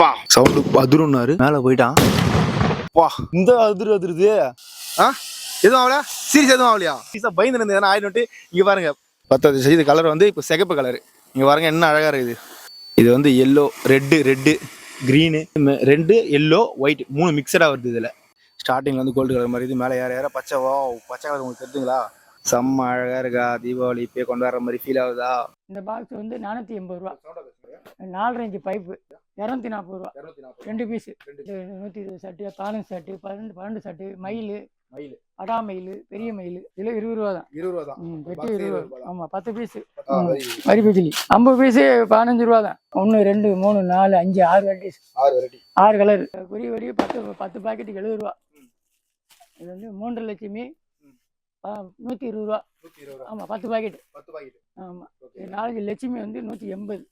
வா. சவுண்டு அதிருன்னாரு மேல போயிட்டான். வா. இந்த அதிரு அதிருது. ஆ? எதுவும் ஆகல? சீரியஸ் எதுவும் ஆகலையா? சீரியஸா பயந்து இருந்தது எதனா ஆயிட்டு இங்க பாருங்க. பத்தாவது சரி இது கலர் வந்து இப்போ சிகப்பு கலர் இங்க பாருங்க என்ன அழகா இருக்குது. இது வந்து yellow red red green red yellow white மூணு மிக்சடாக வருது இதில். ஸ்டார்டிங்ல வந்து கோல்டு கலர் மாதிரி இது மேலே ஏற ஏற பச்சை வா பச்சை கலர் உங்களுக்கு தெரிஞ்சுங்களா? செம்ம அழகா இருக்கா? தீபாவளி இப்பயே கொண்டாடுற மாதிரி ஃபீல் ஆகுதா? இந்த பாக்ஸ் வந்து நானூற்றி எண்பது ரூபா. நாலு ரேஞ்சு பைப்பு இரநூத்தி நாற்பது ரூபா ரெண்டு பீஸு நூற்றி இருபது சட்டு பாலன் சட்டு பன்னெண்டு பன்னெண்டு சட்டு மயில் மயில். அடா மயில் பெரிய மயில். இதில் இருபது ரூபா தான். இருபது ரூபா தான். ஏ இருபது ரூபா. ஆமாம் பத்து பீஸு. வரி பிஜிலி ஐம்பது பீஸு பதினஞ்சு ரூபா தான். ஒன்று ரெண்டு மூணு நாலு அஞ்சு ஆறு வெரைட்டிஸ் ஆறு வெரைட்டி ஆறு கலர் குறி வரி பத்து பத்து பாக்கெட்டுக்கு எழுபது ரூபா. இது வந்து மூன்று லட்சுமி. நூற்றி இருபது ரூபா. ஆமாம் பத்து பாக்கெட் பத்து பாக்கெட் ஆமாம் நாலஞ்சு லட்சுமி வந்து நூற்றி எண்பது.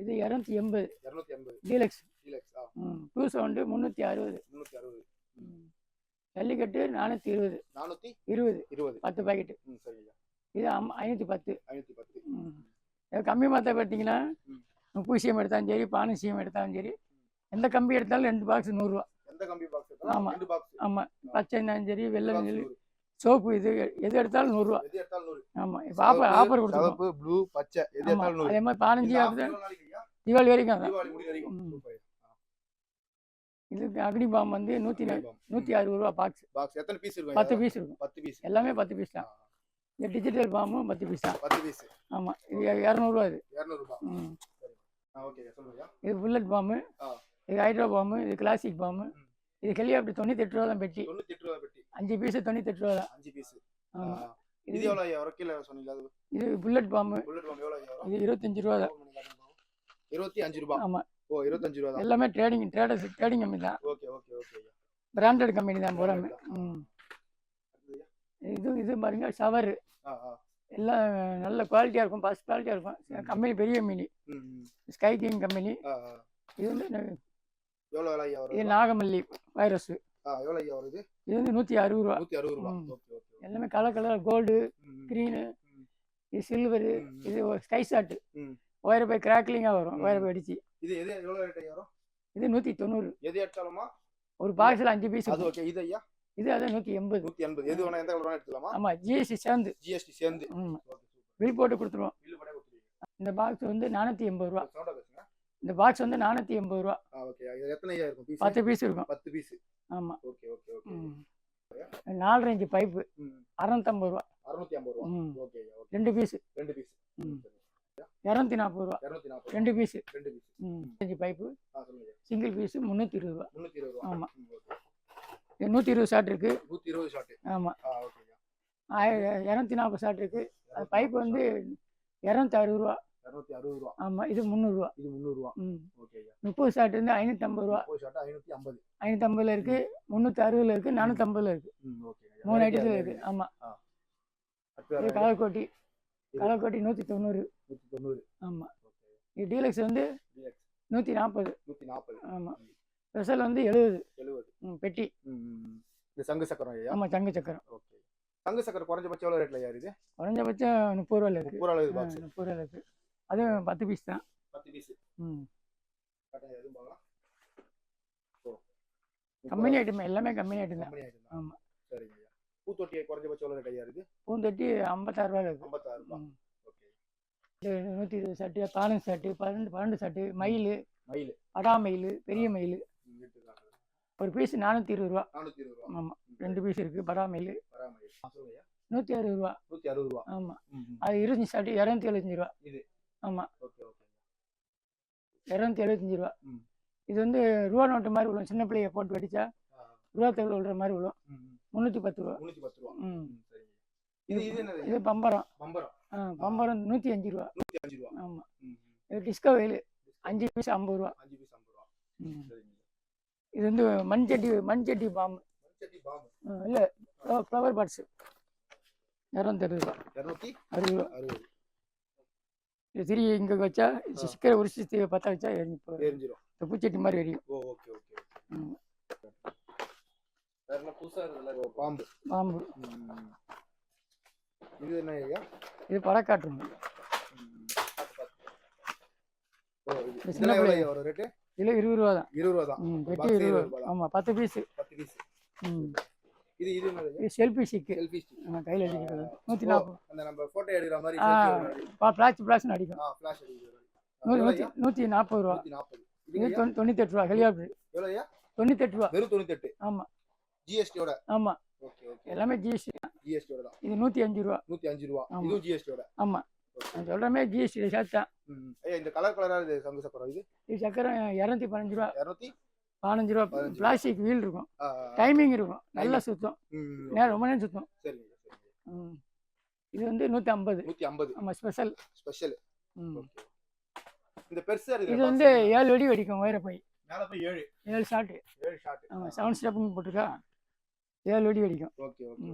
இது இரநூத்தி எண்பது. இரநூத்தி எண்பது. டீலக்ஸ். டீலக்ஸ் ஆ. டூ சவுண்டு முந்நூற்றி அறுபது. முந்நூற்றி அறுபது. ஜல்லிக்கட்டு நானூற்றி இருபது. நானூற்றி இருபது? இருபது. பத்து பாக்கெட்டு ம் சரிங்க. இது ஐநூற்றி பத்து. ஐநூற்றி பத்து. ம். கம்பி மாற்ற பார்த்தீங்கன்னா ம். பூசியம் எடுத்தாலும் சரி பானசியம் எடுத்தாலும் சரி எந்த கம்பி எடுத்தாலும் ரெண்டு பாக்ஸ் நூறுரூவா எந்த கம்பி பாக்ஸ் ஆமா. ரெண்டு பாக்ஸ் ஆமாம் பச்சை இருந்தாலும் சரி வெள்ளை இருந்தாலும் சரி சோப்பு இது எது எடுத்தாலும் நூறுரூவா. ஆமாம் இப்போ ஆஃபர் ஆஃபர் சிவப்பு ப்ளூ பச்சை அதே மாதிரி பதினஞ்சு? தீபாவளி வரைக்கும் அதான். இது அக்னி பாம் வந்து நூற்றி நூற்றி அறுபது ரூபா பாக்ஸ் பாக்ஸ் எத்தனை பீஸ் இருக்கும் பத்து? பீஸ் இருக்கும். பத்து பீஸ் எல்லாமே பத்து பீஸ் தான். இந்த டிஜிட்டல் பாம்பும் பத்து பீஸ் தான். பத்து பீஸ் ஆமாம் இது இரநூறுவா இது. இரநூறு ரூபாய் ம். இது புல்லட் பாம்பு. இது ஹைட்ரோ பாம்பு இது கிளாசிக் பாம்பு இது ஹெலிகாப்டர் தொண்ணூத்தெட்டு ரூபா தான் பெட்டி. தொண்ணூத்தி எட்டு ரூபா பெட்டி. அஞ்சு பீஸு தொண்ணூத்தெட்டு ரூபா தான். அஞ்சு பீஸ் ஆமாம் இது எவ்வளவு ஐயா ஒரு கிலோ சொன்னீங்க இது புல்லட் பாம்பு புல்லட் பம்ப் எவ்வளவு? இது இருபத்தஞ்சு ரூபா தான். இருபத்தி அஞ்சு ரூபாய் ஆமாம் ஓ இருபத்தஞ்சு ரூபா எல்லாமே ட்ரேடிங் ட்ரேடர்ஸ் ட்ரேடிங் கம்பெனி தான். Okay okay okay branded company தான் போகிறாங்க ம். இது இது பாருங்க ஆ எல்லாம் நல்ல குவாலிட்டியாக இருக்கும் ஃபஸ்ட் குவாலிட்டியாக இருக்கும். கம்பெனி பெரிய கம்பெனி ஸ்கை கிங் கம்பெனி இது வந்து எவ்வளவு விலை ஐயா இது நாகமல்லி வைரஸ். ஆ எவ்வளவு ஐயா வருது இது? வந்து நூற்றி அறுபது ரூபா. நூத்தி அறுபது ரூபா. ஓகே ஓகே எல்லாமே கலர் கலர் கோல்டு க்ரீனு. இது சில்வரு. இது ஸ்கை ஷாட்டு. ஒயர் பை கிராக்லிங்காக வரும். ஒயர் பை அடிச்சு. இது எது எவ்வளவு ரேட் ஐயா வரும் இது நூற்றி தொண்ணூறு. எது எடுத்தாலுமா? ஒரு பாக்ஸில் அஞ்சு பீஸ் அது ஓகே இது ஐயா? இது அதான் நூற்றி எண்பது. நூத்தி எண்பது. எது வேணா எந்த வேணா எடுத்துக்கலாமா? ஆமாம் ஜிஎஸ்டி சேர்ந்து. ஜிஎஸ்டி சேர்ந்து. பில் போட்டு கொடுத்துருவோம். இந்த பாக்ஸ் வந்து நானூற்றி எண்பது ரூபா. இந்த பாக்ஸ் வந்து நானூற்றி எண்பது ரூபா. பத்து பீஸ் இருக்கும். பத்து பீஸ் ஆமாம் ஓகே ஓகே ஓகே நாலு ரேஞ்சு பைப்பு அறநூத்தம்பது ரூபா. அறுநூத்தி ஐம்பது ரூபா. ஓகே ரெண்டு பீஸு ரெண்டு பீஸ் இரநூத்தி நாற்பது ரூபா. ரெண்டு பீஸு ரெண்டு பீஸ் அஞ்சு பைப்பு. சிங்கிள் பீஸு முந்நூற்றி இருபது ரூபா. முந்நூத்தி இருபது ரூபா. ஆமா. ம், ஓகே இது நூற்றி இருபது ஷாட் இருக்குது நூத்தி இருபது ஷாட் ஆமாம் இரநூத்தி நாற்பது ஷாட் இருக்குது அது பைப்பு வந்து இரநூத்தி அறுபது ரூபா. இரநூத்தி அறுபது ரூபா. ஆமாம் இது முந்நூறுரூவா இது முந்நூறு ரூபா ம். ஓகே முப்பது ஷாட் வந்து ஐநூற்றம்பது ரூபா. முப்பது ஷாட் ஐநூத்தி ஐம்பது. ஐநூற்றம்பதுல இருக்குது முந்நூற்றி அறுபதுல இருக்குது நானூற்றம்பதுல இருக்குது ம் ஓகே ஐயா மூணு ஐட்டத்தில் ஆ இருக்குது ஆமாம் அடுத்து இது கலர்கோட்டி. கலர்கோட்டி நூற்றி தொண்ணூறு நூத்தி தொண்ணூறு ஓகே. இது டீலக்ஸ் வந்து நூற்றி நாற்பது நூத்தி நாற்பது ஆமாம் ஸ்பெஷல் வந்து எழுபது எழுபது ம் பெட்டி. இந்த சங்கு சக்கரம் ஐயா? ஆமாம் தங்க சக்கரம். ஓகே. சங்கு சக்கரம் குறைஞ்சபட்சம் எவ்வளவு ரேட்ல ஐயா இது? குறைஞ்சபட்சம் முப்பது ரூபாயில் இருக்குது முப்பது ரூபா பாக்ஸ் முப்பது ரூபாயில் இருக்குது அதுவும் பத்து பீஸ் தான். பத்து பீஸ் ம். கம்பெனி ஐட்டம் எல்லாமே கம்பெனி ஐட்டம் தான். ஆமாம் சரிங்க ஐயா. பூத்தொட்டி குறைஞ்சபட்சம் எவ்வளவு ரேட் ஐயா இருக்கு? பூந்தொட்டி ஐம்பத்தாறு ரூபாயில் இருக்குது ஐம்பத்தாறு இது நூற்றி இருபது சட்டு பதினஞ்சு சட்டு பன்னெண்டு பன்னெண்டு சட்டு மயில் மயில். அடா மயில் பெரிய மயில். ஒரு பீஸ் நானூற்றி இருபது ரூபா. நானூத்தி இருபது ரூபா. ஆமாம் ரெண்டு பீஸ் இருக்குது படா மயில். வரா மயில். நூற்றி அறுபது ரூபா. நூத்தி அறுபது ரூபா. ஆமாம். அது இருபத்தஞ்சி சட்டு இரநூத்தி எழுபத்தஞ்சி ரூபா. ஓகே இரநூத்தி எழுபத்தஞ்சி ரூபா. இது வந்து ரூபா நோட்டு மாதிரி விழும். சின்ன பிள்ளைய போட்டு வெடிச்சா ரூபா தகவல் விழுற மாதிரி விழும். முந்நூற்றி பத்து ரூபா. முன்னூத்தி பத்து ரூபா. ம். இது பம்பரம். பம்பரம். பம்பரம் நூற்றி அஞ்சு ரூபா. ஆமாம். இது டிஸ்கோ வெயில். அஞ்சு பீஸ் ஐம்பது ரூபா. இது வந்து மண்சட்டி மண்சட்டி பாம்பு. இல்லை ஃப்ளவர் பாட்ஸு. இரநூத்தி அறுபது ரூபா. அறுபது. ரூபா இது திரி இங்கே வச்சா சிக்கரை உரிச்சு தி- பற்ற வச்சா எரிஞ்சு எரிஞ்சிரும். இந்த பூச்சட்டி மாதிரி எரியும். ஓ ஓகே ஓகே ஓகே. ம். வேற என்ன புதுசா இருக்குல்ல ஓ, பாம்பு. பாம்பு. இது என்ன ஐயா இது. பார்த்து, பார்த்து. இந்த சின்ன பிள்ளை- ரேட்டு? கிலோ இருபது ரூபா தான். இருபது ரூபா தான். ஆமாம் பத்து பீஸு. பத்து பீஸ். ம். இது இது இது செல்ஃபி ஸ்டிக் நம்ம கையில் அந்த நம்ம போட்டோ எடுக்கிற மாதிரி அடிக்கும். ஆ ஃபிளாஷ் ரூபா. நூத்தி நாற்பது இது ரூபா ஹெலிகாப்டர் எவ்வளோ ஐயா? தொண்ணூத்தெட்டு ரூபா. வெறும் தொண்ணூத்தெட்டு. ஆமாம் ஜிஎஸ்டியோட ஓகே ஓகே. எல்லாமே ஜிஎஸ்டி ஜிஎஸ்டியோட தான். இது நூற்றி அஞ்சு ரூபா. நூத்தி அஞ்சு ரூபா. ஆமா. இதுவும் ஜிஎஸ்டியோட ஆமாம் நான் சொல்கிறமே ஜிஎஸ்டி ஐயா இந்த கலர் கலரா இது சங்கு சக்கரம் இது? இது சக்கரை இரநூத்தி பதினஞ்சு ரூபா. இரநூத்தி பதினஞ்சு ரூபா. பிளாஸ்டிக் வீல் இருக்கும். டைமிங் இருக்கும். நல்லா சுத்தம். நேரம் ரொம்ப நேரம் சுத்தம். இது வந்து நூற்றி ஐம்பது நூத்தி ஐம்பது ஆமாம் ஸ்பெஷல் ஸ்பெஷல் இது வந்து ஏழு வெடி வெடிக்கும் மேல போய் ஏழு. ஏழு ஷாட்டு ஏழு ஷாட் ஆமாம் செவன் ஸ்டெப்புன்னு போட்டிருக்கா? ஏழு வெடி வெடிக்கும். ஓகே ஓகே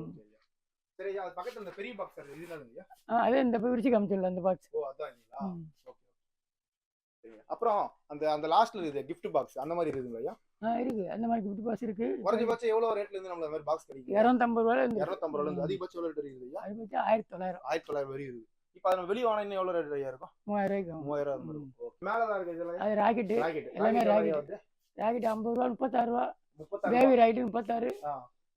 சரி அது பக்கத்துல இந்த பெரிய பாக்ஸ் இது என்னதுங்க ஐயா ஆ அதே இந்த பிரிச்சு காமிச்சிடல அந்த பாக்ஸ் ஓ அதான் ஓகே அப்புறம் அந்த அந்த லாஸ்ட்ல இருக்குது கிஃப்ட் பாக்ஸ் அந்த மாதிரி இருக்குங்களா ஐயா ஆ இருக்கு அந்த மாதிரி கிஃப்ட் பாக்ஸ் இருக்கு. குறைஞ்சபட்சம் எவ்வளவு ரேட்ல இருந்து நம்மள மாதிரி பாக்ஸ் கிடைக்கும் இரநூத்தம்பது ரூபாயில இருந்து இரநூத்தம்பது ரூபாய் இருந்து அதிகபட்சம் எவ்வளவு ரேட் இருக்குது ஐயா? அது பற்றி ஆயிரத்தி தொள்ளாயிரம் ஆயிரத்தி தொள்ளாயிரம் வரையும் இருக்குது. இப்போ அது வெளியே வாங்கினா எவ்வளவு ரேட் ஐயா இருக்கும்? மூவாயிரம் ஆகும். மூவாயிரம் இருக்கும். மேல தான் இருக்கு இதெல்லாம் அது ராக்கெட்டு ராக்கெட் எல்லாமே ராக்கெட் ராக்கெட் ஐம்பது ரூபா முப்பத்தாறு ரூபா. முப்பத்தாறு பேபி ராக்கெட் முப்பத்தாறு.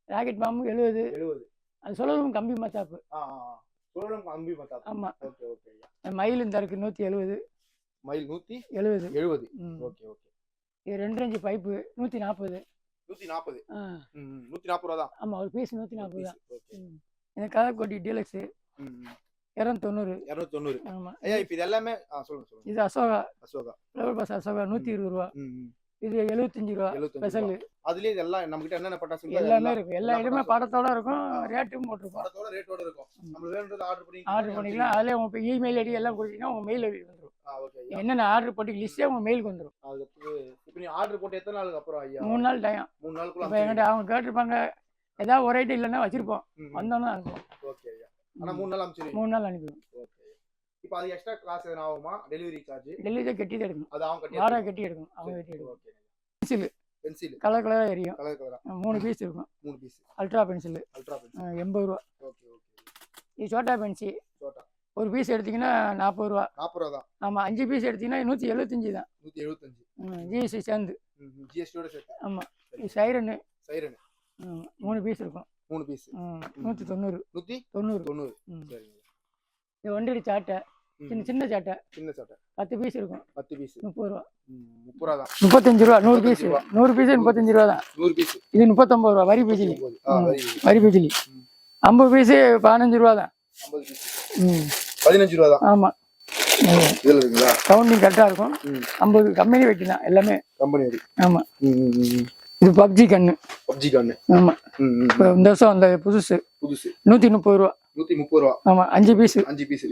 ராக்கெட் பாம்பு எழுபது எழுபது அது சொல்லணும் கம்பி மத்தாப்பு ஆ ஆ ஆ. சுழலும் அம்பி மத்தாப்பு ஆமாம் ஓகே ஓகே மயில் இந்த இருக்கு நூற்றி எழுபது மைல் நூத்தி எழுபது எழுபது ஓகே ஓகே. இது ரெண்டு ரஞ்சு பைப்பு நூற்றி நாற்பது நூத்தி நாற்பது நூத்தி நாற்பது ரூபா தான். ஆமாம் ஒரு பீஸ் நூற்றி நாற்பது தான். இந்த கலர் கொட்டி டீலக்ஸு. இரநூத்தொண்ணூறு. இரநூத்தி தொண்ணூறு ஆமாம் ஐயா இப்போ இது எல்லாமே சொல்லுங்க சொல்லுங்க. இது அசோகா. அசோகா. ஃப்ளவர் பஸ் அசோகா நூற்றி இருபது ரூபா. இது எழுபத்தஞ்சு ரூபா ஸ்பெஷல். அதுலயே இதெல்லாம் நம்ம கிட்ட என்னென்ன பட்டாசு எல்லாமே இருக்கும் எல்லா இடமே படத்தோட இருக்கும். ரேட்டும் போட்டிருப்போம் படத்தோட ரேட்டோட இருக்கும். நம்ம வேணுன்றது ஆர்டர் பண்ணி ஆர்டர் பண்ணிக்கலாம். அதிலே உங்கள் இமெயில் ஐடி எல்லாம் கொடுத்தீங்கன்னா உங்கள் மெயில் ஐடி என்னென்ன ஆர்டர் போட்டு லிஸ்ட்டே உங்கள் மெயிலுக்கு வந்துடும் இப்போ நீ ஆர்டர் போட்டு எத்தனை நாளுக்கு அப்புறம் ஐயா? மூணு நாள் டைம் மூணு நாளுக்குள்ள இப்போ என்கிட்ட அவங்க கேட்டிருப்பாங்க ஏதாவது ஒரு ஐட்டம் இல்லைன்னா வச்சிருப்போம். வந்தோன்னே அனுப்புவோம். ஓகே ஐயா. ஆனா மூணு நாள் அனுப்பிச்சிருவீங்க மூணு நாள் அனுப்பிடுவோம். ஓகே இப்போ அது எக்ஸ்ட்ரா கிளாஸ் எதனா ஆகுமா? டெலிவரி சார்ஜ் டெல்லியில் கட்டி தான் எடுக்கணும். அது அவங்க கட்டி வாடகை கட்டி எடுக்கணும். அவங்க கட்டி எடுக்கணும். ஓகே பென்சில் பென்சில் கலர் கலராக எரியும். கலர் கலரா மூணு பீஸ் இருக்கும். மூணு piece ultra pencil ultra pencil எண்பது ரூபா. ஓகே ஓகே இது சோட்டா பென்சில் ஒரு பீஸ் எடுத்தீங்கன்னா நாற்பது ரூபா. நாற்பது ரூபா தான் ஆமாம் அஞ்சு பீஸ் எடுத்தீங்கன்னா நூற்றி எழுபத்தஞ்சி தான். நூற்றி எழுபத்தஞ்சு ஜிஎஸ்டி சேர்ந்து. ஜிஎஸ்டியோட சேர்த்து. ஆமாம் சைரனு சைரன் மூணு பீஸ் இருக்கும். மூணு பீஸ் நூற்றி தொண்ணூறு. நூற்றி தொண்ணூறு. தொண்ணூறு. சரிங்க. இது வண்டிடி சாட்டை. சின்ன சின்ன சாட்டை. சின்ன சட்டை. பத்து பீஸ் இருக்கும். பத்து பீஸ் முப்பது ரூபா. முப்பது ரூபா தான் முப்பத்தஞ்சு ரூபா நூறு பீஸ். நூறு பீஸ் முப்பத்தஞ்சு ரூபா தான். நூறு பீஸ் இது முப்பத்தொம்பது ரூபா வரி பிஜிலி. வரி பிஜிலி. ஐம்பது பீஸு பதினஞ்சு ரூபா தான். ஐம்பது பீஸ் ம். பதினஞ்சு ரூபா தான். ஆமாம் இதில் இருக்குங்களா? கரெக்டாக இருக்கும். ஐம்பது கம்பெனி வெட்டி தான் எல்லாமே. கம்பெனி வரி ஆமாம் ம் ம், ம் ம். இது பப்ஜி கண்ணு பப்ஜி கார்டு ஆமாம் ம் ம் இப்போ இந்த வருஷம் அந்த புதுசு. புதுசு. நூற்றி முப்பது ரூபா. நூற்றி முப்பது ரூபா. ஆமாம் அஞ்சு பீஸு. அஞ்சு பீஸ்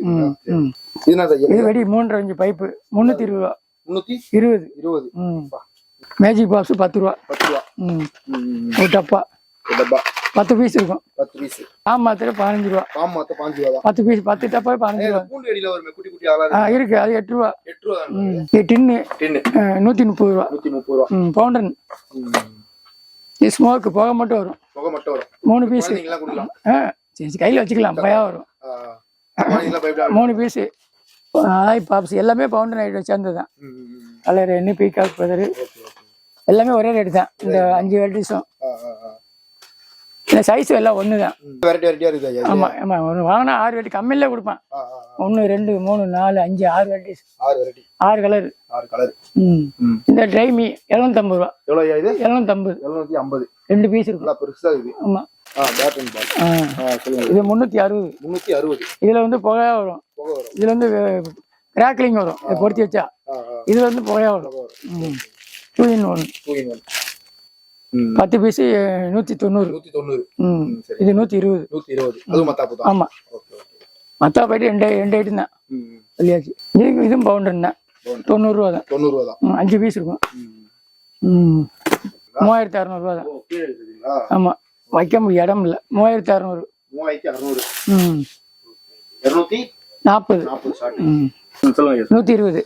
இது வெடி மூன்றரை அஞ்சு பைப்பு. முந்நூற்றி இருபது ரூபா. முந்நூற்றி இருபது. இருபது. மேஜிக் பாக்ஸு பத்து ரூபா. பத்து ரூபா. டப்பா. ஒரு டப்பா. பத்து பீஸ் இருக்கும். பத்து பீஸ் ஆம் மாத்திரை பதினஞ்சு ரூபா. பாம் மாத்த பாஞ்சு ரூபா பத்து பீஸ் பத்து டப்பா பதினஞ்சு ரூபா. இந்த பூண்டு அடியில் வருமே குட்டி குட்டி அகலாது ஆ இருக்கு. அது எட்டு ரூபா. எட்டு ரூபா இது டின்னு. டென்னு. நூற்றி முப்பது ரூபா. நூற்றி முப்பது ரூபா. ம் பவுண்டன். இது ஸ்மோக்கு புகை மட்டும் வரும். புகை மட்டும் வரும். மூணு பீஸு ஆ சரி கையில் வச்சுக்கலாம். பயம் வரும். மூணு பீஸு ஆய் பாப்ஸ். எல்லாமே பவுண்டன் ஐட்டம் சேர்ந்தது தான். கலர் என்ன பீகாக் பதர். எல்லாமே ஒரே ரேட்டு தான். இந்த அஞ்சு வெரைட்டிஸும் சைஸ் எல்லாம் ஒன்று தான் வெரைட்டி வெரைட்டியாக இருக்குது இது. ஆமாம் ஆமாம் ஒன்று வாங்கினா ஆறு வெரைட்டி கம்மியில் கொடுப்பான். ஒன்று ரெண்டு மூணு நாலு அஞ்சு ஆறு வெரைட்டிஸ் ஆறு வெரைட்டி ஆறு கலர் ஆறு கலர் ம். இந்த ட்ரைமி எழுநூத்தம்பது ரூபா. எவ்வளோ இது? எழுநூத்தம்பது. எழுநூற்றி ஐம்பது. ரெண்டு பீஸ் இருக்கும். நல்லா பெருசாக இருக்குது ஆமாம் இது முந்நூற்றி அறுபது. முந்நூற்றி அறுபது. இதில் வந்து புகையா வரும். இதில் வந்து கிராக்லிங் வரும். இதை பொருத்தி வச்சா. இதில் வந்து புகையா வரும். Two in one two in one பத்து பீஸு நூற்றி தொண்ணூறு. நூற்றி தொண்ணூறு. இது நூற்றி இருபது. நூற்றி இருபது. அதுவும் மத்தாப்பு தான். ஓகே மற்ற போயிட்டு ரெண்டு ரெண்டு ஐட்டம் தான். சொல்லியாச்சு இது இதுவும் பவுண்டர் தான். Boundary. தொண்ணூறுரூவா தான். தொண்ணூறுரூவா தான். ம், அஞ்சு பீஸ் இருக்கும். மூவாயிரத்தி அறநூறுவா தான். ஓ கீழே இருக்குதுங்களா? ஆமாம் வைக்க முடியும் இடம் இல்லை. மூவாயிரத்தி அறநூறு. மூவாயிரத்தி அறநூறு. ம். இரநூத்தி? நாற்பது. நூற்றி இருபது.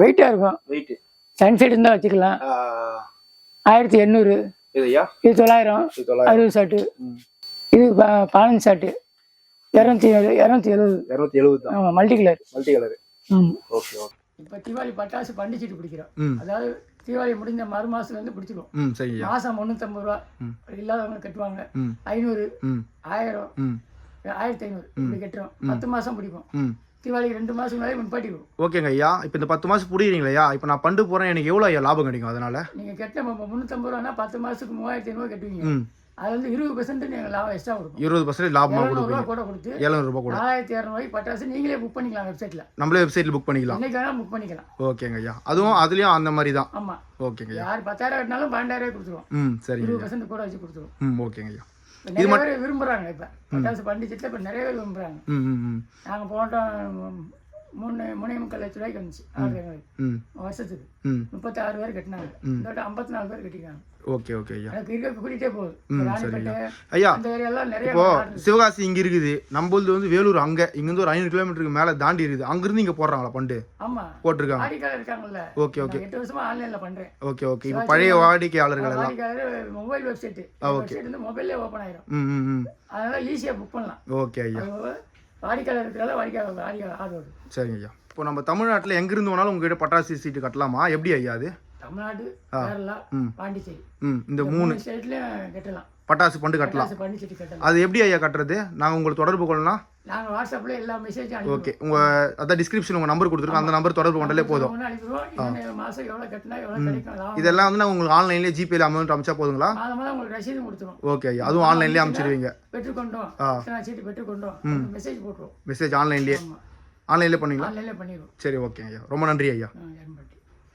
வெயிட்டாக இருக்கும். வெயிட் சன் சைடு இருந்தால் வச்சுக்கலாம். ஆயிரத்தி எண்ணூறு. இது தொள்ளாயிரம். அறுபது ஷாட்டு ம். இது பதினஞ்சு ஷாட்டு இரநூத்தி இரநூத்தி எழுபது. இரநூத்தி எழுபது ஆமாம் மல்டி கலர் மல்டி கலர் ம் ஓகே ஓகே. இப்போ தீபாவளி பட்டாசு பண்டிச்சிட்டு பிடிக்கிறோம். அதாவது தீபாவளி முடிஞ்ச மறு மாசத்துலேருந்து பிடிச்சிருவோம் மாதம் முந்நூற்றம்பது ரூபா. இல்லாதவங்க கட்டுவாங்க. ஐநூறு ம். ஆயிரம் ம். ஆயிரத்தி ஐநூறு. இப்படி கட்டுறோம். பத்து மாதம் பிடிக்கும் ம் தீபாவளிக்கு ரெண்டு மாதம் முன்னாடி முன்பாட்டிடுவோம் ஓகேங்க ஐயா இப்போ இந்த பத்து மாதம் புரியுறீங்களா ஐயா? இப்போ நான் பண்டு போகிறேன் எனக்கு எவ்வளோ ஐயா லாபம் கிடைக்கும் அதனால? நீங்கள் கட்ட முந்நூற்றம்பது ரூபானா பத்து மாதத்துக்கு மூவாயிரத்தி ஐநூறு கட்டுவீங்க. அது வந்து இருபது பர்சன்ட் நீங்கள் லாபம் எக்ஸ்ட்ரா கொடுப்போம் இருபது பர்சன்ட் லாபமாக கொடுப்பீங்க. கூட கொடுத்து ஏழுநூறுபா கூட. நாலாயிரத்தி இரநூறுவாய்க்கு பட்டாசு நீங்களே புக் பண்ணிக்கலாம் வெப்சைட்டில் நம்மளே வெப்சைட்டில் புக் பண்ணிக்கலாம். என்னைக்கு புக் பண்ணிக்கலாம். ஓகேங்க ஐயா. அதுவும் அதுலேயும் அந்த மாதிரி தான். ஆமாம் ஓகேங்க ஐயா. யார் பத்தாயிரம் கட்டினாலும் பன்னெண்டாயிரம் கொடுத்துருவோம். ம் சரிங்க இருபது பர்சன்ட் கூட வச்சு கொடுத்துருவோம். ம் ஓகேங்க ஐயா. நிறைய பேர் விரும்புகிறாங்க இப்போ. பட்டாசு பண்டிச்சிட்டு இப்போ நிறைய பேர் விரும்புகிறாங்க ம் நாங்கள் போட்டோம் மூணு மூணே முக்கால் லட்ச ரூபாய்க்கு வந்துச்சு. ம். வருஷத்துக்கு. ம். முப்பத்தி ஆறு பேர் கட்டினாங்க. இந்த ஐம்பத்தி நாலு பேர் கட்டிருக்காங்க ஓகே ஓகே ஐயா. கூட்டிகிட்டே போகுது. ஐயா இப்போ சிவகாசி இங்க இருக்குது. நம்மளது வந்து வேலூர் அங்க. இங்க இருந்து ஒரு ஐநூறு கிலோமீட்டருக்கு மேல தாண்டி இருக்குது. அங்கிருந்து இங்க போடுறாங்களா பண்டு? ஆமா. போட்டிருக்காங்க. Okay okay. எட்டு வருஷமா ஆன்லைன்ல பண்றேன். Okay okay. இப்போ பழைய வாடிக்கையாளர்கள் எல்லாம் மொபைல் வெப்சைட் வந்து மொபைல்லே ஓப்பன் ஆயிரும். ம் ம் ம். அதனால ஈஸியா புக் பண்ணலாம். ஓகே ஐயா. வாடிக்கையாளர் இருக்கிறதால வாடிக்கையாளர் வாடிக்கையாளர் ஆர்டர் சரிங்க ஐயா இப்போ நம்ம தமிழ்நாட்டில் எங்க இருந்து வேணாலும் உங்ககிட்ட பட்டாசு சீட்டு கட்டலாமா? எப்படி ஐயா அது? தமிழ்நாடு. கேரளா. பாண்டிச்சேரி. ம். இந்த மூணு ஸ்டேட்லயும் கட்டலாம். பட்டாசு பண்டு கட்டலாம். அது எப்படி ஐயா கட்டுறது? நாங்கள் உங்களுக்கு தொடர்பு கொள்ளலாம். நாங்க வாட்ஸ்அப்ல எல்லா மெசேஜ் ஓகே உங்க அதான் டிஸ்கிரிப்ஷன் உங்க நம்பர் கொடுத்துருக்கோம். அந்த நம்பர் தொடர்பு கொண்டாலே போதும். மாசம் எவ்வளவு கட்டினா கிடைக்கும் லாபம் இதெல்லாம் வந்து நான் உங்களுக்கு ஆன்லைன்லேயே ஜிபேல அமௌண்ட் அமிச்சா போதுங்களா? மாதம் மாதம் உங்களுக்கு ரசீது கொடுத்துருவோம். ஓகே ஐயா அதுவும் ஆன்லைன்லேயே அனுப்பிச்சிடுவீங்க பெற்றுக்கொண்டோம். சீட்டு பெற்றுக்கொண்டோம். மெசேஜ் போட்டுருவோம். மெசேஜ் ஆன்லைன்லேயே ஆன்லைன்லேயே பண்ணுவீங்களா ஆன்லைன்ல பண்ணிடுவோம். சரி ஓகே ஐயா. ரொம்ப நன்றி ஐயா.